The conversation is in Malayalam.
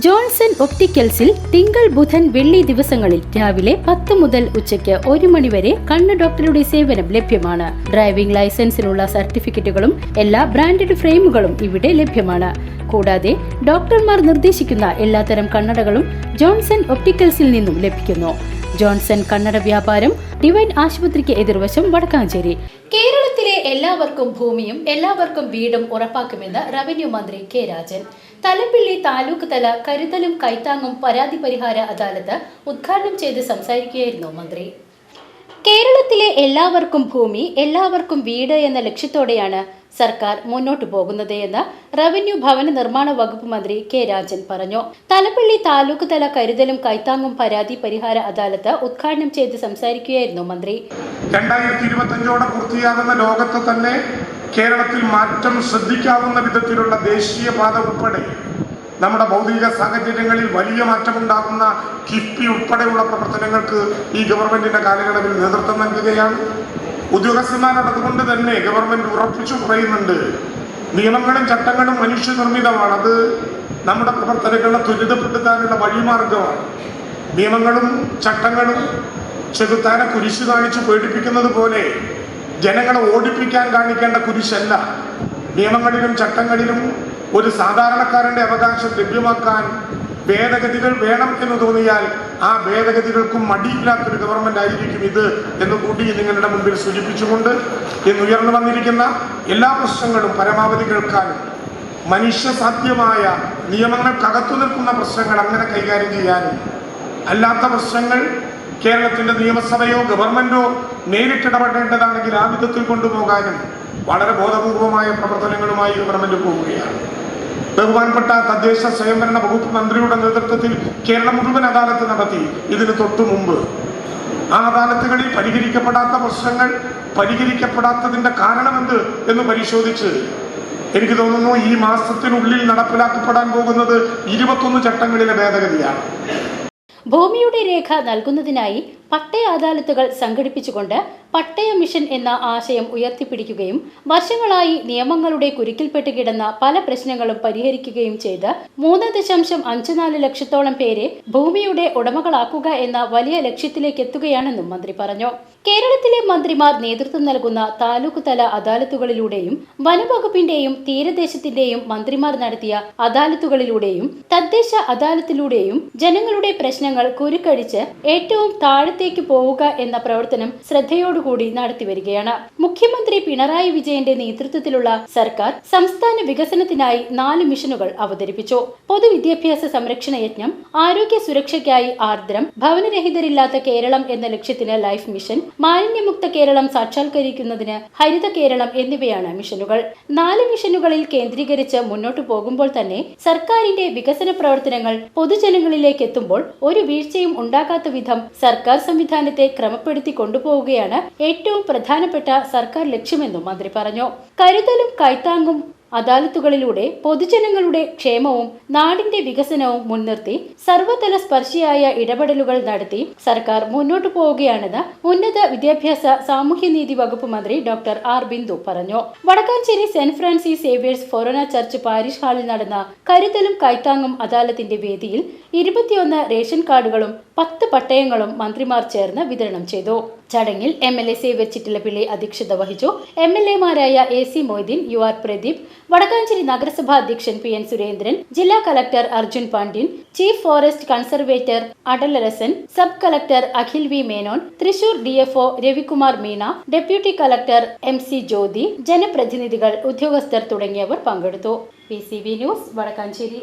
ജോൺസൺ ഒപ്റ്റിക്കൽസിൽ തിങ്കൾ ബുധൻ വെള്ളി ദിവസങ്ങളിൽ രാവിലെ പത്ത് മുതൽ ഉച്ചയ്ക്ക് ഒരു മണിവരെ കണ്ണ് ഡോക്ടറുടെ സേവനം ലഭ്യമാണ്. ഡ്രൈവിംഗ് ലൈസൻസിനുള്ള സർട്ടിഫിക്കറ്റുകളും എല്ലാ ബ്രാൻഡഡ് ഫ്രെയിമുകളും ഇവിടെ ലഭ്യമാണ്. കൂടാതെ ഡോക്ടർമാർ നിർദ്ദേശിക്കുന്ന എല്ലാത്തരം കണ്ണടകളും ജോൺസൺ ഒപ്റ്റിക്കൽസിൽ നിന്നും ലഭിക്കുന്നു. ജോൺസൺ കണ്ണട വ്യാപാരം ഡിവൈൻ ആശുപത്രിക്ക് എതിർവശം വടക്കാഞ്ചേരി. കേരളത്തിലെ എല്ലാവർക്കും ഭൂമിയും എല്ലാവർക്കും വീടും ഉറപ്പാക്കുമെന്ന് റവന്യൂ മന്ത്രി കെ രാജൻ. തലപ്പിള്ളി താലൂക്ക് തല കരുതലും കൈത്താങ്ങും പരാതി പരിഹാര അദാലത്ത് ഉദ്ഘാടനം ചെയ്ത് സംസാരിക്കുകയായിരുന്നു മന്ത്രി. കേരളത്തിലെ എല്ലാവർക്കും ഭൂമി എല്ലാവർക്കും വീട് എന്ന ലക്ഷ്യത്തോടെയാണ് സർക്കാർ മുന്നോട്ടു പോകുന്നത് എന്ന് റവന്യൂ ഭവന നിർമ്മാണ വകുപ്പ് മന്ത്രി കെ രാജൻ പറഞ്ഞു. തലപ്പള്ളി താലൂക്ക് തല കരുതലും കൈത്താങ്ങും പരാതി പരിഹാര അദാലത്ത് ഉദ്ഘാടനം ചെയ്ത് സംസാരിക്കുകയായിരുന്നു മന്ത്രി. രണ്ടായിരത്തി ഇരുപത്തഞ്ചോടെ പൂർത്തിയാകുന്ന ലോകത്ത് തന്നെ കേരളത്തിൽ മാറ്റം ശ്രദ്ധിക്കാവുന്ന വിധത്തിലുള്ള ദേശീയപാത ഉൾപ്പെടെ നമ്മുടെ ഭൗതിക സാഹചര്യങ്ങളിൽ വലിയ മാറ്റമുണ്ടാകുന്ന കിഫ്ബി ഉൾപ്പെടെയുള്ള പ്രവർത്തനങ്ങൾക്ക് ഈ ഗവൺമെന്റിന്റെ കാലയളവിൽ നേതൃത്വം നൽകുകയാണ്. ഉദ്യോഗസ്ഥന്മാർ അതുകൊണ്ട് തന്നെ ഗവൺമെന്റ് ഉറപ്പിച്ചു പറയുന്നുണ്ട്. നിയമങ്ങളും ചട്ടങ്ങളും മനുഷ്യനിർമ്മിതമാണ്. അത് നമ്മുടെ പ്രവർത്തനങ്ങളെ ത്വരിതപ്പെടുത്താനുള്ള വഴിമാർഗമാണ്. നിയമങ്ങളും ചട്ടങ്ങളും ചെകുത്താനെ കുരിശു കാണിച്ച് പേടിപ്പിക്കുന്നത് പോലെ ജനങ്ങളെ ഓടിപ്പിക്കാൻ കാണിക്കേണ്ട കുരിശല്ല. നിയമങ്ങളിലും ചട്ടങ്ങളിലും ഒരു സാധാരണക്കാരന്റെ അവകാശം ലഭ്യമാക്കാൻ ഭേദഗതികൾ വേണം എന്ന് തോന്നിയാൽ ആ ഭേദഗതികൾക്കും മടിയില്ലാത്തൊരു ഗവൺമെന്റ് ആയിരിക്കും ഇത് എന്ന് കൂട്ടി നിങ്ങളുടെ മുമ്പിൽ സൂചിപ്പിച്ചുകൊണ്ട് ഇന്ന് ഉയർന്നു വന്നിരിക്കുന്ന എല്ലാ പ്രശ്നങ്ങളും പരമാവധി കേൾക്കാനും മനുഷ്യസാധ്യമായ നിയമങ്ങൾക്കകത്തു നിൽക്കുന്ന പ്രശ്നങ്ങൾ അങ്ങനെ കൈകാര്യം ചെയ്യാനും അല്ലാത്ത പ്രശ്നങ്ങൾ കേരളത്തിന്റെ നിയമസഭയോ ഗവൺമെന്റോ നേരിട്ടിടപെടേണ്ടതാണെങ്കിൽ ആ വിധത്തിൽ കൊണ്ടുപോകാനും വളരെ ബോധപൂർവമായ പ്രവർത്തനങ്ങളുമായി ഗവൺമെന്റ് പോവുകയാണ്. ബഹുമാനപ്പെട്ട തദ്ദേശ സ്വയംഭരണ വകുപ്പ് മന്ത്രിയുടെ നേതൃത്വത്തിൽ കേരളം മുഴുവൻ അദാലത്ത് നടത്തി. ഇതിന് തൊട്ടു മുമ്പ്. ആ അദാലത്തുകളിൽ പരിഹരിക്കപ്പെടാത്ത പ്രശ്നങ്ങൾ പരിഹരിക്കപ്പെടാത്തതിന്റെ കാരണമെന്ത് എന്ന് പരിശോധിച്ച് എനിക്ക് തോന്നുന്നു ഈ മാസത്തിനുള്ളിൽ നടപ്പിലാക്കപ്പെടാൻ പോകുന്നത് ഇരുപത്തൊന്ന് ചട്ടങ്ങളിലെ ഭേദഗതിയാണ്. ഭൂമിയുടെ രേഖ നൽകുന്നതിനായി പട്ടയ അദാലത്തുകൾ സംഘടിപ്പിച്ചുകൊണ്ട് പട്ടയ മിഷൻ എന്ന ആശയം ഉയർത്തിപ്പിടിക്കുകയും വർഷങ്ങളായി നിയമങ്ങളുടെ കുരുക്കിൽപ്പെട്ട് കിടന്ന പല പ്രശ്നങ്ങളും പരിഹരിക്കുകയും ചെയ്ത് മൂന്ന് ദശാംശം അഞ്ച് നാല് ലക്ഷത്തോളം പേരെ ഭൂമിയുടെ ഉടമകളാക്കുക എന്ന വലിയ ലക്ഷ്യത്തിലേക്ക് എത്തുകയാണെന്നും മന്ത്രി പറഞ്ഞു. കേരളത്തിലെ മന്ത്രിമാർ നേതൃത്വം നൽകുന്ന താലൂക്ക് തല അദാലത്തുകളിലൂടെയും വനവകുപ്പിന്റെയും തീരദേശത്തിന്റെയും മന്ത്രിമാർ നടത്തിയ അദാലത്തുകളിലൂടെയും തദ്ദേശ അദാലത്തിലൂടെയും ജനങ്ങളുടെ പ്രശ്നങ്ങൾ കുരുക്കഴിച്ച് ഏറ്റവും താഴത്തേക്ക് പോവുക എന്ന പ്രവർത്തനം ശ്രദ്ധയോടുകൂടി നടത്തിവരികയാണ് മുഖ്യമന്ത്രി പിണറായി വിജയന്റെ നേതൃത്വത്തിലുള്ള സർക്കാർ സംസ്ഥാന വികസനത്തിനായി നാല് മിഷനുകൾ അവതരിപ്പിച്ചു. പൊതുവിദ്യാഭ്യാസ സംരക്ഷണ യജ്ഞം ആരോഗ്യ സുരക്ഷയ്ക്കായി ആർദ്രം ഭവനരഹിതരില്ലാത്ത കേരളം എന്ന ലക്ഷ്യത്തിന് ലൈഫ് മിഷൻ മാലിന്യമുക്ത കേരളം സാക്ഷാത്കരിക്കുന്നതിന് ഹരിത കേരളം എന്നിവയാണ് മിഷനുകൾ. നാല് മിഷനുകളിൽ കേന്ദ്രീകരിച്ച് മുന്നോട്ടു പോകുമ്പോൾ തന്നെ സർക്കാരിന്റെ വികസന പ്രവർത്തനങ്ങൾ പൊതുജനങ്ങളിലേക്ക് എത്തുമ്പോൾ ഒരു വീഴ്ചയും ഉണ്ടാകാത്ത വിധം സർക്കാർ സംവിധാനത്തെ ക്രമപ്പെടുത്തി കൊണ്ടുപോവുകയാണ് ഏറ്റവും പ്രധാനപ്പെട്ട സർക്കാർ ലക്ഷ്യമെന്നും മന്ത്രി പറഞ്ഞു. കരുതലും കൈത്താങ്ങും അദാലത്തുകളിലൂടെ പൊതുജനങ്ങളുടെ ക്ഷേമവും നാടിന്റെ വികസനവും മുൻനിർത്തി സർവതല സ്പർശിയായ ഇടപെടലുകൾ നടത്തി സർക്കാർ മുന്നോട്ടു പോവുകയാണെന്ന് ഉന്നത വിദ്യാഭ്യാസ സാമൂഹ്യനീതി വകുപ്പ് മന്ത്രി ഡോക്ടർ ആർ ബിന്ദു പറഞ്ഞു. Wadakkanchery saint Francis Xavier's forane church parish ഹാളിൽ നടന്ന കരുതലും കൈത്താങ്ങും അദാലത്തിന്റെ വേദിയിൽ ഇരുപത്തിയൊന്ന് റേഷൻ കാർഡുകളും പത്ത് പട്ടയങ്ങളും മന്ത്രിമാർ ചേർന്ന് വിതരണം ചെയ്തു. ചടങ്ങിൽ M L A Xavier Chittilappilly അധ്യക്ഷത വഹിച്ചു. M L എമാരായ A C Moideen U R Pradeep Wadakkanchery നഗരസഭാ അധ്യക്ഷൻ പി എൻ സുരേന്ദ്രൻ ജില്ലാ collector Arjun Pandian chief forest conservator Adalarasan sub collector Akhil V Menon Thrissur DFO Ravikumar Meena deputy collector M C Jyothi ജനപ്രതിനിധികൾ ഉദ്യോഗസ്ഥർ തുടങ്ങിയവർ പങ്കെടുത്തു. P C B news Wadakkanchery.